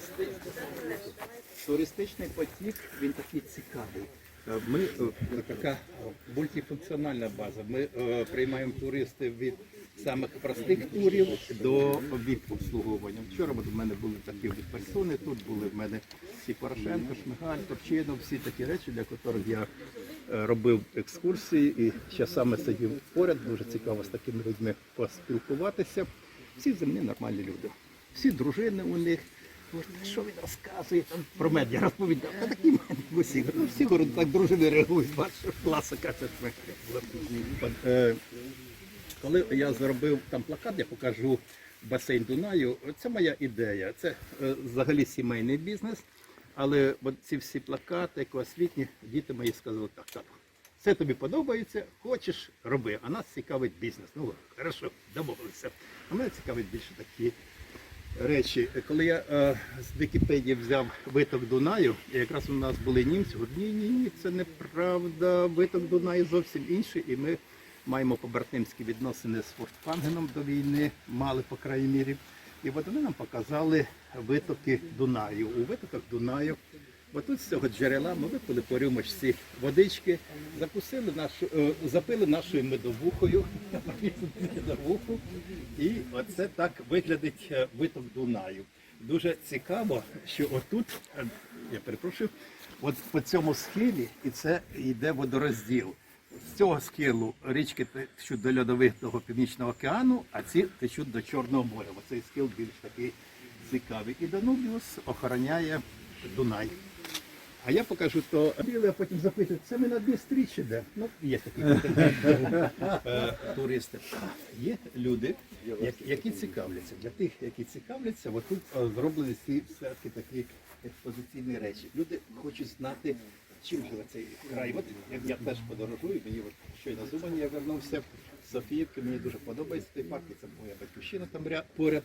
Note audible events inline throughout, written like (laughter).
туристичний, туристичний потік, він такий цікавий. Е, Ми е, така мультифункціональна база. Ми е, приймаємо туристів від самих простих турів до віп-обслуговування. Вчора от у мене були такі від персони, тут були в мене всі Порошенко, Шмигаль, Турчинов, всі такі речі, для яких я робив екскурсії і ще саме сидів поряд. Дуже цікаво з такими людьми поспілкуватися. Всі земні нормальні люди. Всі дружини у них. Що він розказує там про я розповідав. Та такі мене усі. Ну, всі говорять, так дружини реагують, бачиш, класика це. Е, коли я зробив там плакат, я покажу басейн Дунаю. Це моя ідея. Це е, взагалі сімейний бізнес. Але ці всі плакати, освітні, діти мої сказали, так, так, це тобі подобається, хочеш, роби. А нас цікавить бізнес. Ну, хорошо, домовилися. А мене цікавить більше такі речі. Коли я е, з Вікіпедії взяв виток Дунаю, і якраз у нас були німці, говорять, ні, ні, ні, це неправда, виток Дунаю зовсім інший, і ми маємо побратимські відносини з Фортфангеном до війни, мали по крайній мірі. І от вони нам показали витоки Дунаю. У витоках Дунаю, бо тут з цього джерела ми випили по рюмочці водички, закусили нашу, е, запили нашою медовухою, медовуху, і оце так виглядить е, виток Дунаю. Дуже цікаво, що отут, е, я перепрошую, от по цьому схилі, і це йде водорозділ. З цього схилу річки течуть до льодовитого північного океану, а ці течуть до Чорного моря. Оцей схил більш такий цікавий. І Данубіус охороняє Дунай. А я покажу то біле, а потім запитують, це ми на Дністрі чи де? Ну, є такі е, туристи. Є люди, які цікавляться. Для тих, які цікавляться, отут е, зроблені ці всякі такі експозиційні речі. Люди хочуть знати, чим живе цей край. От як я теж подорожую, мені от щойно з Умані я вернувся з Софіївки, мені дуже подобається той парк, це моя батьківщина там поряд.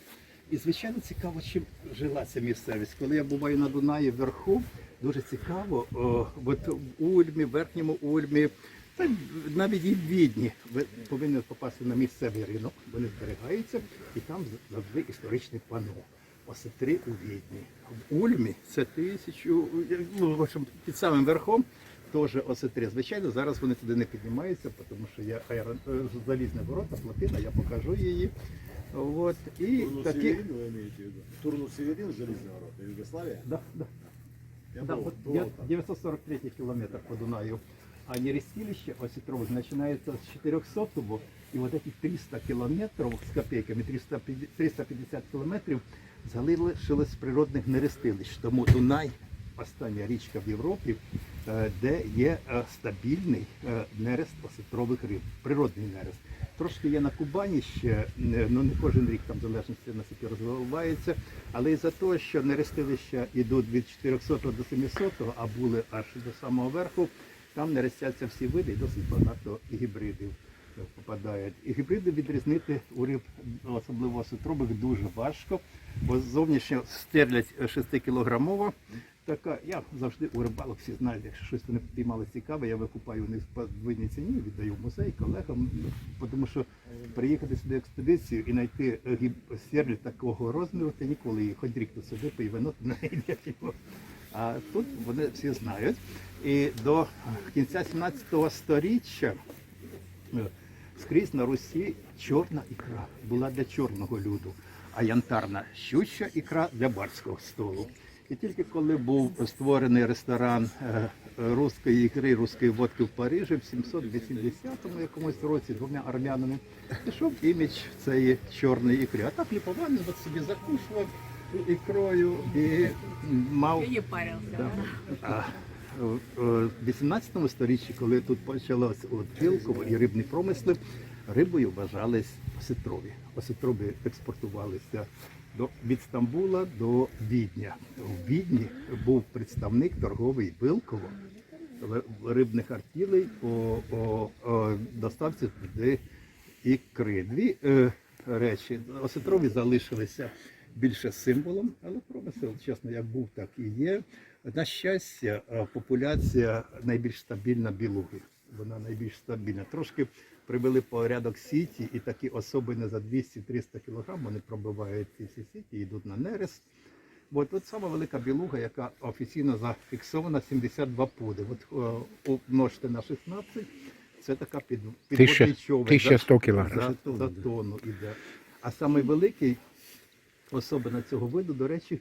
І звичайно цікаво, чим жила ця місцевість. Коли я буваю на Дунаї вверху, дуже цікаво, о, от в Ульмі, в верхньому Ульмі, та навіть і в Відні ви повинні попасти на місцевий ринок, вони зберігаються, і там завжди історичне пано. Осетри у Відні. В Ульмі це тисячу, ну, в общем, під самим верхом теж осетри. Звичайно, зараз вони туди не піднімаються, тому що є аеро... е, залізні ворота, плотина, я покажу її. От, і Турну такі... Северин, вы имеете в виду? Турну Северин, Железный ворот, Югославия? Да, да. Я Да, был, вот бывал я- там. 943 километр по Дунаю. А нерестилище осетровых начинается с 400 и вот эти 300 километров с копейками, 350, 350 километрів залишилось з природних нерестилищ. Тому Дунай остання річка в Європі, е, де є е, стабільний е, нерест осетрових риб, природний нерест. Трошки є на Кубані ще, е, ну не кожен рік там залежності наскільки розвивається, але і за те, що нерестилища йдуть від 400 до 700, а були аж до самого верху, там нерестяться всі види і досить багато гібридів е, попадають. І гібриди відрізнити у риб, особливо осетрових, дуже важко, бо зовнішньо стерлядь 6-кілограмова. Така, я завжди у рибалок всі знають, якщо щось вони піймали цікаве, я викупаю у них по двойній ціні, віддаю в музей колегам, тому що приїхати сюди в експедицію і знайти стерлядь такого розміру, ти ніколи її, хоч рік тут сиди, пий вино, не знайдеш його. А тут вони всі знають. І до кінця 17 століття е, скрізь на Русі чорна ікра була для чорного люду, а янтарна щуча ікра для барського столу. І тільки коли був створений ресторан е, руської ікри, руської водки в Парижі в 780-му якомусь році двома армянами, пішов імідж цієї чорної ікри. А так Ліпованин от собі закушував ікрою і мав Я не парился. Да. В- в 18 сторіччі, коли тут почалося от і рибні промисли, рибою вважались осетрові. Осетрові експортувалися до, від Стамбула до Відня. У Відні був представник торговий Вилково ри- рибних артілей по, по, доставці туди ікри. Дві е, речі. Осетрові залишилися більше символом, але промисел, чесно, як був, так і є. На щастя, е, популяція найбільш стабільна білуги. Вона найбільш стабільна. Трошки привели порядок сіті, і такі особини за 200-300 кг вони пробивають ці всі сіті, йдуть на нерест. От тут сама велика білуга, яка офіційно зафіксована 72 пуди. От е, умножте на 16, це така під, підводний човен. 1100 за- За, за тонну іде. А самий великий особина цього виду, до речі,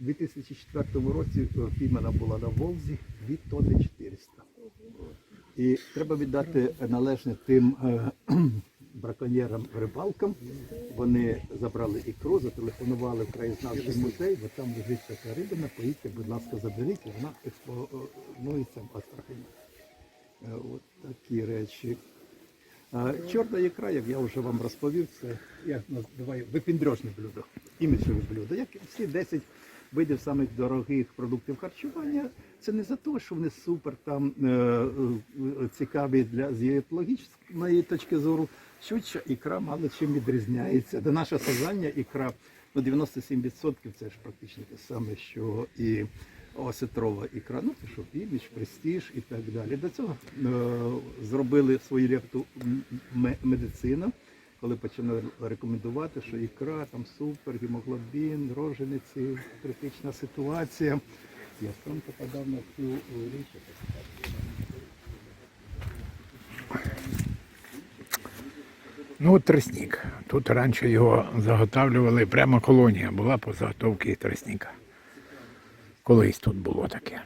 в 2004 році е, піймана була на Волзі 2 тонни 400. І треба віддати належне тим е, (clears throat) браконьєрам рибалкам. Вони забрали ікру, зателефонували в краєзнавчий музей, бо там лежить така рибина, поїдьте, будь ласка, заберіть, вона експонується в Астрахані. Е, От такі речі. А, Чорна ікра, як я вже вам розповів, це я називаю випіндрьожне блюдо, іміджеве блюдо. Як всі 10 видів самих дорогих продуктів харчування, це не за те, що вони супер там е, е, цікаві для з точки зору. Швидше ікра мало чим відрізняється. До наше сазання ікра ну 97% це ж практично те саме, що і осетрова ікра. Ну, це що імідж, престиж і так далі. До цього е, зробили свою лепту м- м- медицина, коли почали рекомендувати, що ікра там супер, гемоглобін, рожениці, критична ситуація. Я сам попадав на цю річ. Ну, от тростник. Тут раніше його заготавлювали, прямо колонія була по заготовці тростника. Колись тут було таке.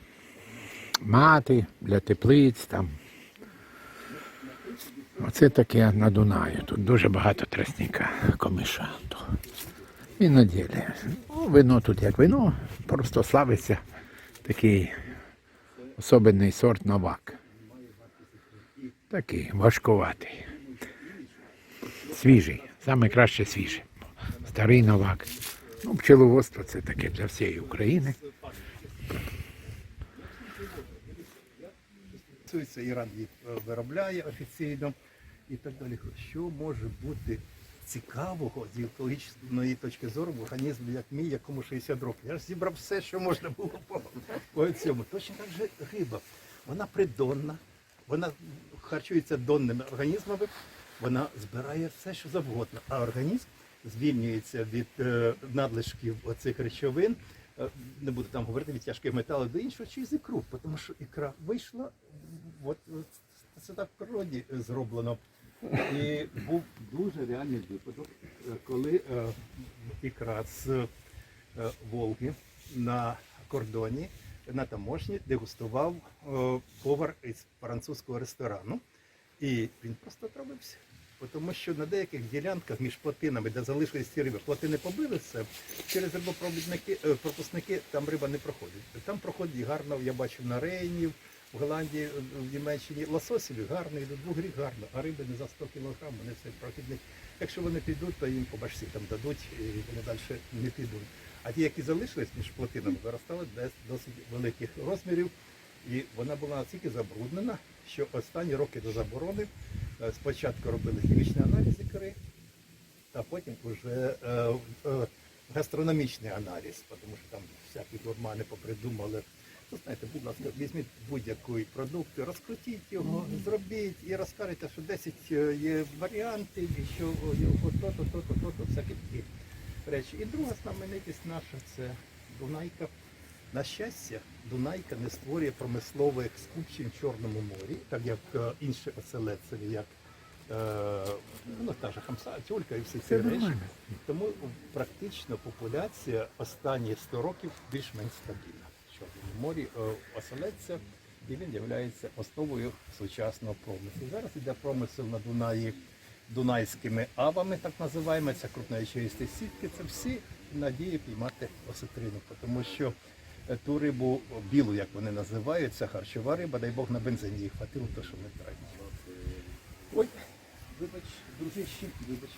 Мати для теплиць там. Оце таке на Дунаю. Тут дуже багато тростника, комиша. І на ділі. Ну, вино тут як вино, просто славиться такий особенний сорт новак. Такий важкуватий. Свіжий, саме краще свіжий. Старий новак. Ну, пчеловодство це таке для всієї України. Це Іран їх е, виробляє офіційно і так далі. Що може бути цікавого з дієтологічної точки зору в організмі, як мій, якому 60 років? Я ж зібрав все, що можна було по, по цьому. Точно так же риба. Вона придонна, вона харчується донними організмами, вона збирає все, що завгодно, а організм звільнюється від е, надлишків оцих речовин. е, Не буду там говорити від тяжких металів до іншого, через ікру, тому що ікра вийшла, от, це так в природі зроблено. І був дуже реальний випадок, е, коли е, ікра з е, Волги на кордоні на таможні дегустував е, повар із французького ресторану. І він просто отравився. Тому що на деяких ділянках між плотинами, де залишились ці риби, плотини побилися, через рибопровідники, е, пропускники там риба не проходить. Там проходить гарно, я бачив на Рейні, в Голландії, е, в Німеччині лососіві гарно, і до двох гріх гарно, а риби не за 100 кілограм, вони цей прохідник. Якщо вони підуть, то їм по там дадуть, і вони далі не підуть. А ті, які залишились між плотинами, виростали десь досить великих розмірів. І вона була настільки забруднена, що останні роки до заборони е, спочатку робили хімічний аналіз ікри, а потім вже е, е, гастрономічний аналіз, тому що там всякі гурмани попридумали. Ну, знаєте, будь ласка, візьміть будь-який продукт, розкрутіть його, зробіть і розкажете, що 10 є варіантів, і що його то-то, то-то, то-то, всякі такі речі. І друга знаменитість наша це Дунайка. На щастя, Дунайка не створює промислових скупчень в Чорному морі, так як е, інші оселедцеві, як е, ну, та ж хамса, тюлька і всі ці Це речі. нормально. Тому практично популяція останні 100 років більш-менш стабільна морі е, оселедця, і він є основою сучасного промислу. Зараз йде промисел на Дунаї дунайськими авами, так називаємо, це крупноячеїсті сітки. Це всі надії піймати осетрину, тому що е, ту рибу білу, як вони називають, це харчова риба, дай Бог на бензині їх хватило, то що не треба. Ой, вибач, дружище, вибач.